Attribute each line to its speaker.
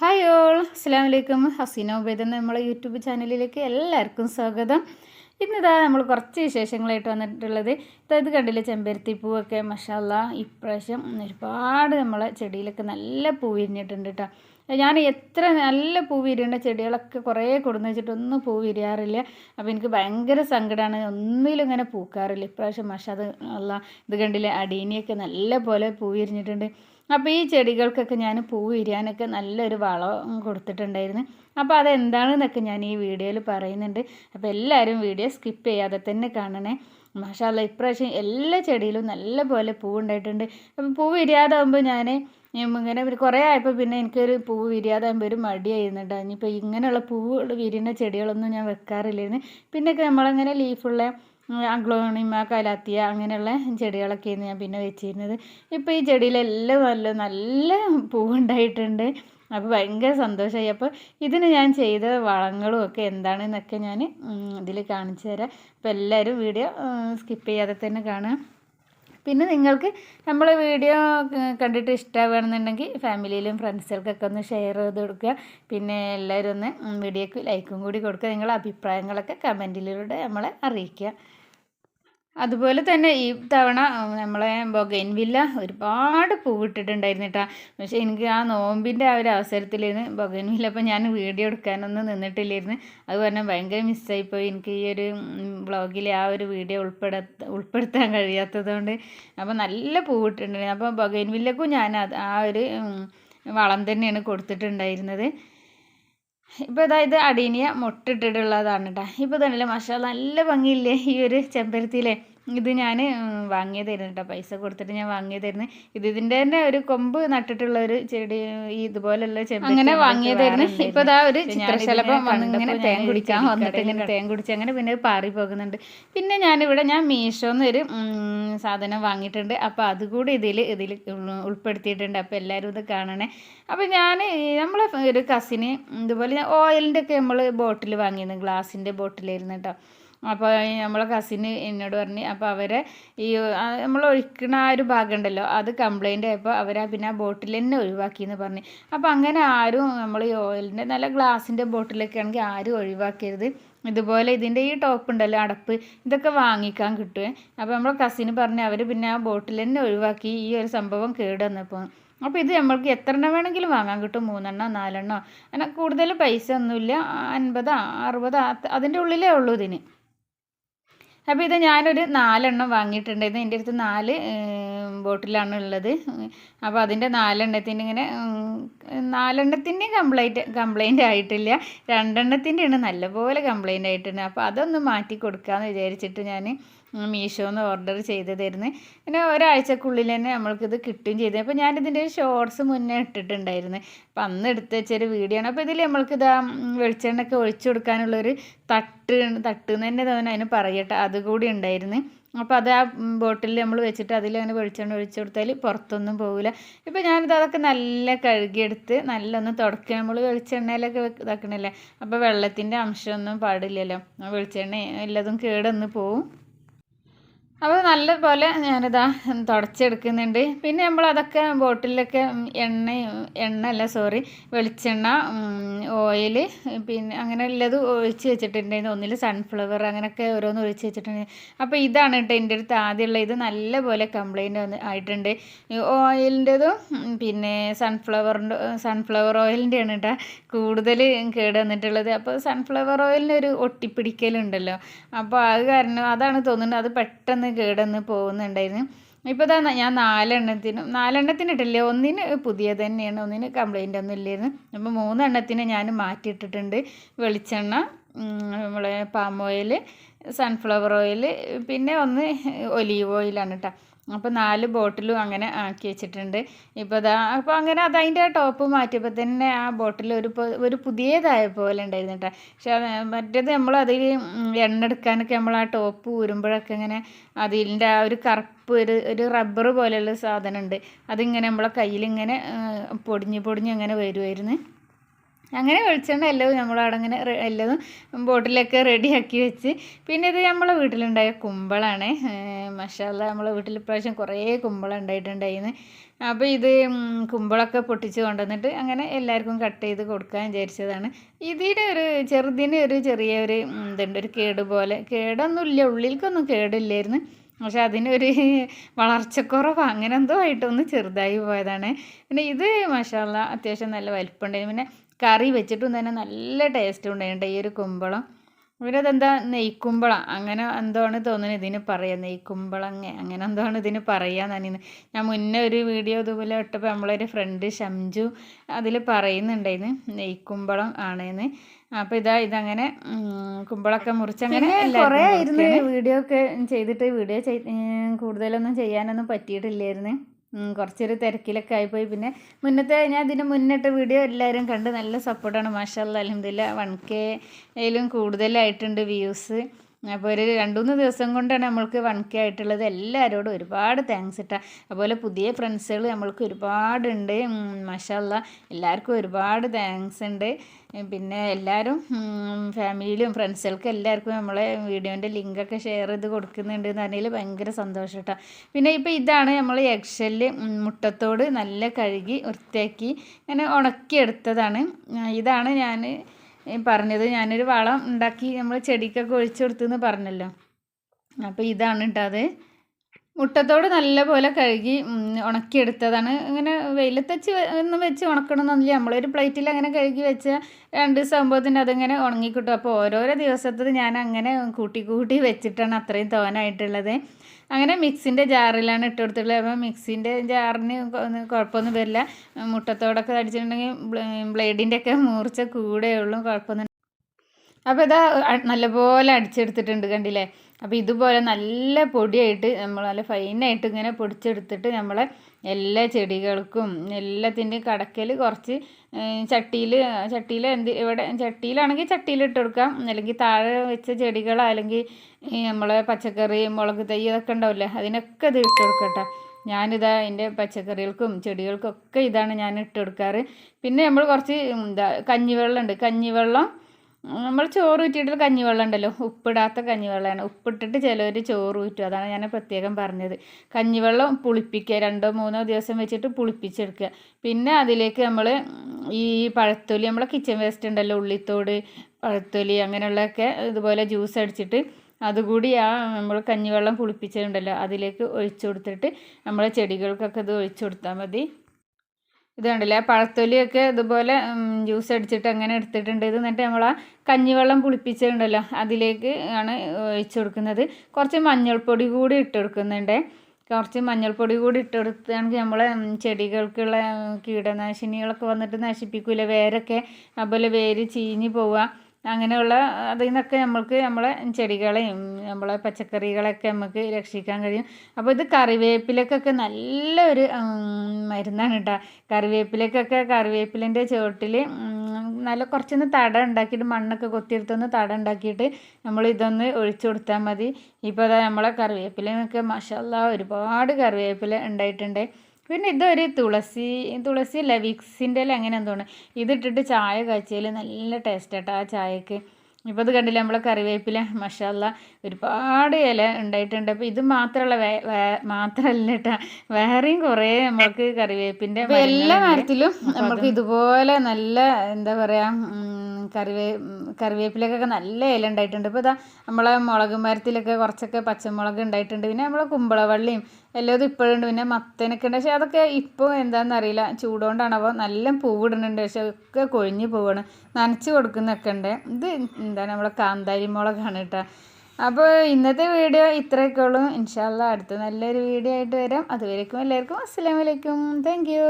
Speaker 1: Hi all അസ്സാം വലൈക്കും ഹസീന ഉബൈദ് നമ്മളെ യൂട്യൂബ് ചാനലിലേക്ക് എല്ലാവർക്കും സ്വാഗതം. ഇന്നിതാ നമ്മൾ കുറച്ച് വിശേഷങ്ങളായിട്ട് വന്നിട്ടുള്ളത്. ഇത് കണ്ടില്ലേ? ചെമ്പരത്തി പൂവൊക്കെ മഷാല്ല ഇപ്രാവശ്യം ഒരുപാട് നമ്മളെ ചെടിയിലൊക്കെ നല്ല പൂ വിരിഞ്ഞിട്ടുണ്ട് കേട്ടോ ഞാൻ എത്ര നല്ല പൂ വിരിയേണ്ട ചെടികളൊക്കെ കുറേ കൊടുന്ന് വെച്ചിട്ടൊന്നും പൂ വിരിയാറില്ല. അപ്പോൾ എനിക്ക് ഭയങ്കര സങ്കടമാണ് ഒന്നിലും ഇങ്ങനെ പൂക്കാറില്ല. ഇപ്രാവശ്യം മഷാദ് അല്ല ഇത് കണ്ടില്ലേ? അടീനിയൊക്കെ നല്ല പോലെ പൂ വിരിഞ്ഞിട്ടുണ്ട്. അപ്പോൾ ഈ ചെടികൾക്കൊക്കെ ഞാൻ പൂ വിരിയാനൊക്കെ നല്ലൊരു വളം കൊടുത്തിട്ടുണ്ടായിരുന്നു. അപ്പോൾ അതെന്താണെന്നൊക്കെ ഞാൻ ഈ വീഡിയോയിൽ പറയുന്നുണ്ട്. അപ്പോൾ എല്ലാവരും വീഡിയോ സ്കിപ്പ് ചെയ്യാതെ തന്നെ കാണണേ. മാഷാല്ല ഇപ്രാവശ്യം എല്ലാ ചെടിയിലും നല്ല പോലെ പൂ ഉണ്ടായിട്ടുണ്ട്. അപ്പം പൂ വിരിയാതാകുമ്പോൾ ഞാൻ ഇങ്ങനെ കുറേ ആയപ്പോൾ പിന്നെ എനിക്കൊരു പൂ വിരിയാതാകുമ്പോൾ ഒരു മടിയായിരുന്നുണ്ട് ഇനിയിപ്പോൾ ഇങ്ങനെയുള്ള പൂ വിരിയുന്ന ചെടികളൊന്നും ഞാൻ വെക്കാറില്ലായിരുന്നു. പിന്നെയൊക്കെ നമ്മളങ്ങനെ ലീഫുള്ള അഗ്ലോണിമ കലാത്തിയ അങ്ങനെയുള്ള ചെടികളൊക്കെയാണ് ഞാൻ പിന്നെ വെച്ചിരുന്നത്. ഇപ്പോൾ ഈ ചെടിയിലെല്ലാം നല്ല നല്ല പൂവുണ്ടായിട്ടുണ്ട്. അപ്പോൾ ഭയങ്കര സന്തോഷമായി അപ്പോൾ ഇതിന് ഞാൻ ചെയ്ത വളങ്ങളും ഒക്കെ എന്താണെന്നൊക്കെ ഞാൻ ഇതിൽ കാണിച്ചു തരാം. അപ്പോൾ എല്ലാവരും വീഡിയോ സ്കിപ്പ് ചെയ്യാതെ തന്നെ കാണുക. പിന്നെ നിങ്ങൾക്ക് നമ്മൾ വീഡിയോ കണ്ടിട്ട് ഇഷ്ടമാവുകയാണെന്നുണ്ടെങ്കിൽ ഫാമിലിയിലും ഫ്രണ്ട്സുകൾക്കൊക്കെ ഒന്ന് ഷെയർ ചെയ്ത് കൊടുക്കുക. പിന്നെ എല്ലാവരും ഒന്ന് വീഡിയോക്ക് ലൈക്കും കൂടി കൊടുക്കുക. നിങ്ങളുടെ അഭിപ്രായങ്ങളൊക്കെ കമന്റിലൂടെ നമ്മളെ അറിയിക്കുക. അതുപോലെ തന്നെ ഈ തവണ നമ്മളെ ബൊഗൈൻവില്ല ഒരുപാട് പൂവിട്ടിട്ടുണ്ടായിരുന്നു കേട്ടോ പക്ഷേ എനിക്ക് ആ നോമ്പിന്റെ ആ ഒരു അവസരത്തിലിരുന്ന് ബൊഗൈൻവില്ല അപ്പോൾ ഞാൻ വീഡിയോ എടുക്കാനൊന്നും നിന്നിട്ടില്ലായിരുന്നു. അത് പറഞ്ഞാൽ ഭയങ്കര മിസ്സായിപ്പോയി. എനിക്ക് ഈ ഒരു ബ്ലോഗിൽ ആ ഒരു വീഡിയോ ഉൾപ്പെടുത്ത ഉൾപ്പെടുത്താൻ കഴിയാത്തതുകൊണ്ട്. അപ്പോൾ നല്ല പൂവിട്ടിട്ടുണ്ടായിരുന്നു. അപ്പോൾ ബൊഗൈൻവില്ലക്കും ഞാൻ ആ ഒരു വളം തന്നെയാണ് കൊടുത്തിട്ടുണ്ടായിരുന്നത്. ഇപ്പോൾ അതായത് അടീനിയ മുട്ടിട്ടിട്ടുള്ളതാണ് കേട്ടോ ഇപ്പോൾ തന്നെ മഷാല നല്ല ഭംഗിയില്ലേ ഈ ഒരു ചെമ്പരത്തിയിലെ? ഇത് ഞാൻ വാങ്ങിയതായിരുന്നു കേട്ടോ പൈസ കൊടുത്തിട്ട് ഞാൻ വാങ്ങിയതായിരുന്നു. ഇത് ഇതിന്റെ തന്നെ ഒരു കൊമ്പ് നട്ടിട്ടുള്ള ഒരു ചെടി ഈ ഇതുപോലെയുള്ള ചെമ്പ് അങ്ങനെ വാങ്ങിയതായിരുന്നു. ഇപ്പോൾ ഇതാ ഒരു ചിത്രശലഭം വന്നിങ്ങനെ തേൻ കുടിക്കാൻ വന്നിട്ട് ഇങ്ങനെ തേൻ കുടിച്ച് അങ്ങനെ പിന്നെ പാറി പോകുന്നുണ്ട് പിന്നെ ഞാനിവിടെ ഞാൻ മീഷോന്ന് ഒരു സാധനം വാങ്ങിയിട്ടുണ്ട്. അപ്പോൾ അതുകൂടി ഇതിൽ ഇതിൽ ഉൾപ്പെടുത്തിയിട്ടുണ്ട്. അപ്പോൾ എല്ലാവരും ഇത് കാണണേ. അപ്പോൾ ഞാൻ നമ്മളെ ഒരു കസിന് ഇതുപോലെ ഓയിലിന്റെ ഒക്കെ നമ്മൾ ബോട്ടിൽ വാങ്ങിയിരുന്നു. ഗ്ലാസിന്റെ ബോട്ടിലായിരുന്നു കേട്ടോ അപ്പോൾ നമ്മളെ കസിന് എന്നോട് പറഞ്ഞ് അപ്പോൾ അവരെ ഈ നമ്മൾ ഒഴിക്കണ ആ ഒരു ഭാഗം ഉണ്ടല്ലോ അത് കംപ്ലൈന്റ് ആയപ്പോൾ അവർ പിന്നെ ആ ബോട്ടിൽ തന്നെ ഒഴിവാക്കി എന്ന് പറഞ്ഞ്. അപ്പോൾ അങ്ങനെ ആരും നമ്മൾ ഈ ഓയിലിന്റെ നല്ല ഗ്ലാസിന്റെ ബോട്ടിലൊക്കെ ആണെങ്കിൽ ആരും ഒഴിവാക്കരുത്. ഇതുപോലെ ഇതിന്റെ ഈ ടോപ്പ് ഉണ്ടല്ലോ അടപ്പ് ഇതൊക്കെ വാങ്ങിക്കാൻ കിട്ടുമേ അപ്പോൾ നമ്മളെ കസിന് പറഞ്ഞ് അവർ പിന്നെ ആ ബോട്ടിൽ തന്നെ ഒഴിവാക്കി ഈ ഒരു സംഭവം കേട് വന്നപ്പോൾ അപ്പോൾ ഇത് നമ്മൾക്ക് എത്ര എണ്ണം വേണമെങ്കിലും വാങ്ങാൻ കിട്ടും മൂന്നെണ്ണോ നാലെണ്ണോ? അങ്ങനെ കൂടുതൽ പൈസ ഒന്നുമില്ല അൻപതാ അറുപതാ അതിന്റെ ഉള്ളിലേ ഉള്ളൂ ഇതിന്. അപ്പോൾ ഇത് ഞാനൊരു നാലെണ്ണം വാങ്ങിയിട്ടുണ്ടായിരുന്നു. എന്റെ അടുത്ത് നാല് ബോട്ടിലാണ് ഉള്ളത്. അപ്പോൾ അതിന്റെ നാലെണ്ണത്തിന് ഇങ്ങനെ നാലെണ്ണത്തിന്റെ കംപ്ലൈന്റ് കംപ്ലൈന്റ് ആയിട്ടില്ല. രണ്ടെണ്ണത്തിന്റെയാണ് നല്ലപോലെ കംപ്ലൈന്റ് ആയിട്ടുണ്ട്. അപ്പോൾ അതൊന്ന് മാറ്റി കൊടുക്കാമെന്ന് വിചാരിച്ചിട്ട് ഞാൻ മീഷോന്ന് ഓർഡർ ചെയ്തതായിരുന്നു. പിന്നെ ഒരാഴ്ചക്കുള്ളിൽ തന്നെ നമ്മൾക്കിത് കിട്ടുകയും ചെയ്തു. അപ്പോൾ ഞാനിതിന്റെ ഷോർട്സ് മുന്നേ ഇട്ടിട്ടുണ്ടായിരുന്നു. അപ്പോൾ അന്ന് എടുത്ത് വെച്ചൊരു വീഡിയോ ആണ്. അപ്പോൾ ഇതിൽ നമ്മൾക്കിത് ആ വെളിച്ചെണ്ണയൊക്കെ ഒഴിച്ചു കൊടുക്കാനുള്ളൊരു തട്ട് തട്ട് എന്ന് തന്നെ തോന്നുന്നു അതിന് പറയട്ടെ. അതുകൂടി ഉണ്ടായിരുന്നു. അപ്പോൾ അത് ആ ബോട്ടിൽ നമ്മൾ വെച്ചിട്ട് അതിൽ അങ്ങനെ വെളിച്ചെണ്ണ ഒഴിച്ചു കൊടുത്താൽ പുറത്തൊന്നും പോകില്ല ഇപ്പോൾ ഞാനിത് അതൊക്കെ നല്ല കഴുകിയെടുത്ത് നല്ല ഒന്ന് തുടക്കുക നമ്മൾ വെളിച്ചെണ്ണയിലൊക്കെ ഇതാക്കണല്ലേ? അപ്പോൾ വെള്ളത്തിന്റെ അംശമൊന്നും പാടില്ലല്ലോ. വെളിച്ചെണ്ണ എല്ലാതും കേടൊന്ന് പോവും. അപ്പോൾ നല്ലപോലെ ഞാനിതാ തുടച്ചെടുക്കുന്നുണ്ട്. പിന്നെ നമ്മൾ അതൊക്കെ ബോട്ടിലൊക്കെ എണ്ണ എണ്ണ അല്ല സോറി വെളിച്ചെണ്ണ ഓയിൽ പിന്നെ അങ്ങനെ ഉള്ളത് ഒഴിച്ച് വെച്ചിട്ടുണ്ടായിരുന്നു. ഒന്നിൽ സൺഫ്ലവർ അങ്ങനെയൊക്കെ ഓരോന്ന് ഒഴിച്ച് വെച്ചിട്ടുണ്ടായിരുന്നു അപ്പോൾ ഇതാണ് കേട്ടോ എന്റെ അടുത്ത് ആദ്യമുള്ള ഇത്. നല്ലപോലെ കംപ്ലൈന്റ് വന്ന് ആയിട്ടുണ്ട്. ഓയിലിന്റെതും പിന്നെ സൺഫ്ലവറിന്റെ സൺഫ്ലവർ ഓയിലിന്റെയാണ് കേട്ടോ കൂടുതൽ കേട് വന്നിട്ടുള്ളത്. അപ്പോൾ സൺഫ്ലവർ ഓയിലിന്റെ ഒരു ഒട്ടിപ്പിടിക്കലുണ്ടല്ലോ. അപ്പോൾ അത് കാരണം അതാണ് തോന്നുന്നത്. അത് പെട്ടെന്ന് കേടന്ന് പോകുന്നുണ്ടായിരുന്നു. ഇപ്പോൾ ഇതാ ഞാൻ നാലെണ്ണത്തിനും നാലെണ്ണത്തിന് ഇട്ടില്ലേ? ഒന്നിന് പുതിയത് തന്നെയാണ് ഒന്നിന് കംപ്ലൈന്റ് ഒന്നും ഇല്ലായിരുന്നു. അപ്പോൾ മൂന്നെണ്ണത്തിന് ഞാൻ മാറ്റിയിട്ടിട്ടുണ്ട്. വെളിച്ചെണ്ണ നമ്മളെ പാം ഓയിൽ സൺഫ്ലവർ ഓയിൽ പിന്നെ ഒന്ന് ഒലീവ് ഓയിലാണ് കേട്ടോ അപ്പോൾ നാല് ബോട്ടിലും അങ്ങനെ ആക്കി വെച്ചിട്ടുണ്ട്. ഇപ്പോൾ അതാ അപ്പോൾ അങ്ങനെ അതതിന്റെ ടോപ്പ് മാറ്റിയപ്പോൾ തന്നെ ആ ബോട്ടിൽ ഒരു ഒരു പുതിയതായ പോലെ ഉണ്ടായിരുന്നു കേട്ടോ പക്ഷേ മറ്റേത് നമ്മൾ എണ്ണ എടുക്കാനൊക്കെ നമ്മൾ ആ ടോപ്പ് ഊരുമ്പോഴൊക്കെ ഇങ്ങനെ അതിന്റെ ആ ഒരു കറുപ്പ് ഒരു ഒരു റബ്ബർ പോലെയുള്ള സാധനം ഉണ്ട്. അതിങ്ങനെ നമ്മളെ കയ്യിലിങ്ങനെ പൊടിഞ്ഞ് പൊടിഞ്ഞ് അങ്ങനെ വരുമായിരുന്നു അങ്ങനെ വെളിച്ചെണ്ണ എല്ലതും നമ്മളവിടെ അങ്ങനെ എല്ലതും ബോട്ടിലൊക്കെ റെഡിയാക്കി വെച്ച്. പിന്നെ ഇത് നമ്മളെ വീട്ടിലുണ്ടായ കുമ്പളാണ്. മഷാല നമ്മളെ വീട്ടിൽ ഇപ്രാവശ്യം കുറേ കുമ്പളം ഉണ്ടായിട്ടുണ്ടായിരുന്നു അപ്പോൾ ഇത് കുമ്പളൊക്കെ പൊട്ടിച്ച് കൊണ്ടുവന്നിട്ട് അങ്ങനെ എല്ലാവർക്കും കട്ട് ചെയ്ത് കൊടുക്കാൻ വിചാരിച്ചതാണ്. ഇതിന് ഒരു ചെറുതിന് ഒരു ചെറിയ ഒരു ഇതുണ്ട്. ഒരു കേട് പോലെ. കേടൊന്നുമില്ല. ഉള്ളിൽക്കൊന്നും കേടില്ലായിരുന്നു. പക്ഷെ അതിനൊരു വളർച്ചക്കുറവ് അങ്ങനെ എന്തോ ആയിട്ടൊന്ന് ചെറുതായി പോയതാണ്. പിന്നെ ഇത് മഷാല അത്യാവശ്യം നല്ല വലിപ്പമുണ്ടായിരുന്നു. പിന്നെ കറി വെച്ചിട്ടും തന്നെ നല്ല ടേസ്റ്റ് ഉണ്ടായിരുന്നു ഈ ഒരു കുമ്പളം. അതെന്താ നെയ്ക്കുമ്പളം. അങ്ങനെ എന്തോ ആണ് തോന്നുന്നത് ഇതിന് പറയുക നെയ്ക്കുമ്പളങ്ങ അങ്ങനെ എന്തോ ആണ് ഇതിന് പറയുക നനിന്ന് ഞാൻ മുന്നേ ഒരു വീഡിയോ ഇതുപോലെ ഇട്ടപ്പോൾ നമ്മളൊരു ഫ്രണ്ട് ഷംജു അതിൽ പറയുന്നുണ്ടായിരുന്നു നെയ്ക്കുമ്പളം ആണെന്ന്. അപ്പോൾ ഇതാ ഇതങ്ങനെ കുമ്പളമൊക്കെ കുമ്പളൊക്കെ മുറിച്ച് അങ്ങനെ കുറേ ആയിരുന്നു വീഡിയോ ഒക്കെ ചെയ്തിട്ട്. വീഡിയോ കൂടുതലൊന്നും ചെയ്യാനൊന്നും പറ്റിയിട്ടില്ലായിരുന്നു. കുറച്ചൊരു തിരക്കിലൊക്കെ ആയിപ്പോയി. പിന്നെ മുന്നത്തെ ഞാൻ ഇതിന് മുന്നിട്ട് വീഡിയോ എല്ലാവരും കണ്ട് നല്ല സപ്പോർട്ടാണ് മാഷാ അലഹമില്ല വൺ കെയിലും കൂടുതലായിട്ടുണ്ട് വ്യൂസ് അപ്പോൾ ഒരു രണ്ട് മൂന്ന് ദിവസം കൊണ്ടാണ് നമ്മൾക്ക് വൺ കെ ആയിട്ടുള്ളത്. എല്ലാവരോടും ഒരുപാട് താങ്ക്സ് ഇട്ടാ. അതുപോലെ പുതിയ ഫ്രണ്ട്സുകൾ നമ്മൾക്ക് ഒരുപാടുണ്ട്. മഷല്ല എല്ലാവർക്കും ഒരുപാട് താങ്ക്സ് ഉണ്ട് പിന്നെ എല്ലാവരും ഫാമിലിയിലും ഫ്രണ്ട്സുകൾക്കും എല്ലാവർക്കും നമ്മളെ വീഡിയോന്റെ ലിങ്കൊക്കെ ഷെയർ ചെയ്ത് കൊടുക്കുന്നുണ്ട് എന്ന് പറഞ്ഞാൽ ഭയങ്കര സന്തോഷം കേട്ടോ പിന്നെ ഇപ്പോൾ ഇതാണ് നമ്മൾ എഗ്ഷെല്ല് മുട്ടത്തോട് നല്ല കഴുകി വൃത്തിയാക്കി ഇങ്ങനെ ഉണക്കിയെടുത്തതാണ്. ഇതാണ് ഞാൻ പറഞ്ഞത് ഞാനൊരു വളം ഉണ്ടാക്കി നമ്മൾ ചെടിക്കൊക്കെ ഒഴിച്ചു കൊടുത്തെന്ന് പറഞ്ഞല്ലോ. അപ്പോൾ ഇതാണ് കേട്ടോ അത്. മുട്ടത്തോട് നല്ലപോലെ കഴുകി ഉണക്കിയെടുത്തതാണ്. ഇങ്ങനെ വെയിലത്തച്ച് ഒന്നും വെച്ച് ഉണക്കണമെന്നില്ല നമ്മളൊരു പ്ലേറ്റിൽ അങ്ങനെ കഴുകി വെച്ച രണ്ട് ദിവസം ആകുമ്പോഴത്തിന് അതിങ്ങനെ ഉണങ്ങിക്കിട്ടും. അപ്പോൾ ഓരോരോ ദിവസത്തത് ഞാൻ അങ്ങനെ കൂട്ടി കൂട്ടി വെച്ചിട്ടാണ് അത്രയും തോനായിട്ടുള്ളത്. അങ്ങനെ മിക്സിന്റെ ജാറിലാണ് ഇട്ട് കൊടുത്തിട്ടുള്ളത്. അപ്പോൾ മിക്സിന്റെ ജാറിന് കുഴപ്പമൊന്നും വരില്ല. മുട്ടത്തോടൊക്കെ അടിച്ചിട്ടുണ്ടെങ്കിൽ ബ്ലേഡിന്റെ ഒക്കെ മൂർച്ച കൂടെ ഉള്ളൂ. കുഴപ്പമൊന്നും അപ്പോൾ ഇതാ നല്ലപോലെ അടിച്ചെടുത്തിട്ടുണ്ട് കണ്ടില്ലേ? അപ്പോൾ ഇതുപോലെ നല്ല പൊടിയായിട്ട് നമ്മൾ നല്ല ഫൈനായിട്ട് ഇങ്ങനെ പൊടിച്ചെടുത്തിട്ട് നമ്മളെ എല്ലാ ചെടികൾക്കും എല്ലാത്തിന്റെയും കടക്കൽ കുറച്ച് ചട്ടിയിൽ ചട്ടിയിൽ എന്ത് ഇവിടെ ചട്ടിയിലാണെങ്കിൽ ചട്ടിയിൽ ഇട്ട് കൊടുക്കാം. അല്ലെങ്കിൽ താഴെ വെച്ച ചെടികൾ അല്ലെങ്കിൽ നമ്മളെ പച്ചക്കറി മുളക് തൈ ഇതൊക്കെ ഉണ്ടാവില്ലേ അതിനൊക്കെ ഇത് ഇട്ട് കൊടുക്കട്ടെ. ഞാനിതാ എന്റെ പച്ചക്കറികൾക്കും ചെടികൾക്കും ഒക്കെ ഇതാണ് ഞാൻ ഇട്ട് കൊടുക്കാറ്. പിന്നെ നമ്മൾ കുറച്ച് എന്താ കഞ്ഞിവെള്ളം ഉണ്ട്. കഞ്ഞിവെള്ളം നമ്മൾ ചോറ് ഊറ്റിയിട്ട് കഞ്ഞിവെള്ളം ഉണ്ടല്ലോ. ഉപ്പിടാത്ത കഞ്ഞിവെള്ളമാണ്. ഉപ്പിട്ടിട്ട് ചിലവർ ചോറ് ഊറ്റും. അതാണ് ഞാൻ പ്രത്യേകം പറഞ്ഞത്. കഞ്ഞിവെള്ളം പുളിപ്പിക്കുക. രണ്ടോ മൂന്നോ ദിവസം വെച്ചിട്ട് പുളിപ്പിച്ചെടുക്കുക. പിന്നെ അതിലേക്ക് നമ്മൾ ഈ പഴത്തൊലി നമ്മളെ കിച്ചൺ വേസ്റ്റ് ഉണ്ടല്ലോ ഉള്ളിത്തോട് പഴത്തൊലി അങ്ങനെയുള്ളതൊക്കെ ഇതുപോലെ ജ്യൂസ് അടിച്ചിട്ട് അതുകൂടി ആ നമ്മൾ കഞ്ഞിവെള്ളം പുളിപ്പിച്ചിട്ടുണ്ടല്ലോ അതിലേക്ക് ഒഴിച്ചു കൊടുത്തിട്ട് നമ്മളെ ചെടികൾക്കൊക്കെ ഇത് ഒഴിച്ചു കൊടുത്താൽ മതി. ഇത് കണ്ടില്ലേ? പഴത്തൊലിയൊക്കെ ഇതുപോലെ ജ്യൂസ് അടിച്ചിട്ട് അങ്ങനെ എടുത്തിട്ടുണ്ട്. ഇത് എന്നിട്ട് നമ്മൾ ആ കഞ്ഞിവെള്ളം പുളിപ്പിച്ചിട്ടുണ്ടല്ലോ അതിലേക്ക് ആണ് ഒഴിച്ചു കൊടുക്കുന്നത്. കുറച്ച് മഞ്ഞൾപ്പൊടി കൂടി ഇട്ട് കൊടുക്കുന്നുണ്ട്. കുറച്ച് മഞ്ഞൾപ്പൊടി കൂടി ഇട്ട് കൊടുത്താണെങ്കിൽ നമ്മളെ ചെടികൾക്കുള്ള കീടനാശിനികളൊക്കെ വന്നിട്ട് നശിപ്പിക്കൂല? വേരൊക്കെ അതുപോലെ വേര് ചീഞ്ഞ് പോവുക. അങ്ങനെയുള്ള അതിൽ നിന്നൊക്കെ നമ്മൾക്ക് നമ്മളെ ചെടികളെയും നമ്മളെ പച്ചക്കറികളൊക്കെ നമുക്ക് രക്ഷിക്കാൻ കഴിയും. അപ്പോൾ ഇത് കറിവേപ്പിലക്കൊക്കെ നല്ലൊരു മരുന്നാണ് കേട്ടോ. കറിവേപ്പിലക്കൊക്കെ കറിവേപ്പിലിന്റെ ചുവട്ടിൽ നല്ല കുറച്ചൊന്ന് തട ഉണ്ടാക്കിയിട്ട് മണ്ണൊക്കെ കൊത്തിയെടുത്തൊന്ന് തട ഉണ്ടാക്കിയിട്ട് നമ്മൾ ഇതൊന്ന് ഒഴിച്ചു കൊടുത്താൽ മതി. ഇപ്പോൾ അതാ നമ്മളെ കറിവേപ്പിലൊക്കെ അല്ലാ ഒരുപാട് കറിവേപ്പില ഉണ്ടായിട്ടുണ്ട്. പിന്നെ ഇതൊരു തുളസി തുളസി അല്ല വിക്സിന്റെ ഇല അങ്ങനെ എന്തോ ഇതിട്ടിട്ട് ചായ കഴിച്ചാൽ നല്ല ടേസ്റ്റ് കേട്ടോ ആ ചായക്ക്. ഇപ്പോൾ ഇത് കണ്ടില്ല നമ്മളെ കറിവേപ്പില മഷാല ഒരുപാട് ഇല ഉണ്ടായിട്ടുണ്ട്. അപ്പോൾ ഇത് മാത്രമല്ല വേ വേ- മാത്രമല്ല കേട്ടോ വേറെയും കുറേ നമുക്ക് കറിവേപ്പിന്റെ എല്ലാ മരത്തിലും നമുക്ക് ഇതുപോലെ നല്ല എന്താ പറയുക കറിവേ കറിവേപ്പിലക്കൊക്കെ നല്ല ഇല ഉണ്ടായിട്ടുണ്ട്. ഇപ്പോൾ ഇതാ നമ്മളെ മുളക് മരത്തിലൊക്കെ കുറച്ചൊക്കെ പച്ചമുളക് ഉണ്ടായിട്ടുണ്ട്. പിന്നെ നമ്മളെ കുമ്പളവള്ളിയും എല്ലാതും ഇപ്പോഴുണ്ട് പിന്നെ മത്തനൊക്കെ ഉണ്ട്. പക്ഷേ അതൊക്കെ ഇപ്പോൾ എന്താണെന്ന് അറിയില്ല. ചൂടുകൊണ്ടാണ് അപ്പോൾ നല്ല പൂവിടുന്നുണ്ട്. പക്ഷേ ഒക്കെ കൊഴിഞ്ഞ് പോവാണ്. നനച്ച് കൊടുക്കുന്നൊക്കെ ഉണ്ട്. ഇത് എന്താണ് നമ്മളെ കാന്താരി മുളകാണ് കേട്ടോ. അപ്പോൾ ഇന്നത്തെ വീഡിയോ ഇത്രയൊക്കെ ഉള്ളൂ. ഇൻഷാല്ല അടുത്ത നല്ലൊരു വീഡിയോ ആയിട്ട് വരാം. അതുവരേക്കും എല്ലാവർക്കും അസ്സലാമലൈക്കും താങ്ക് യു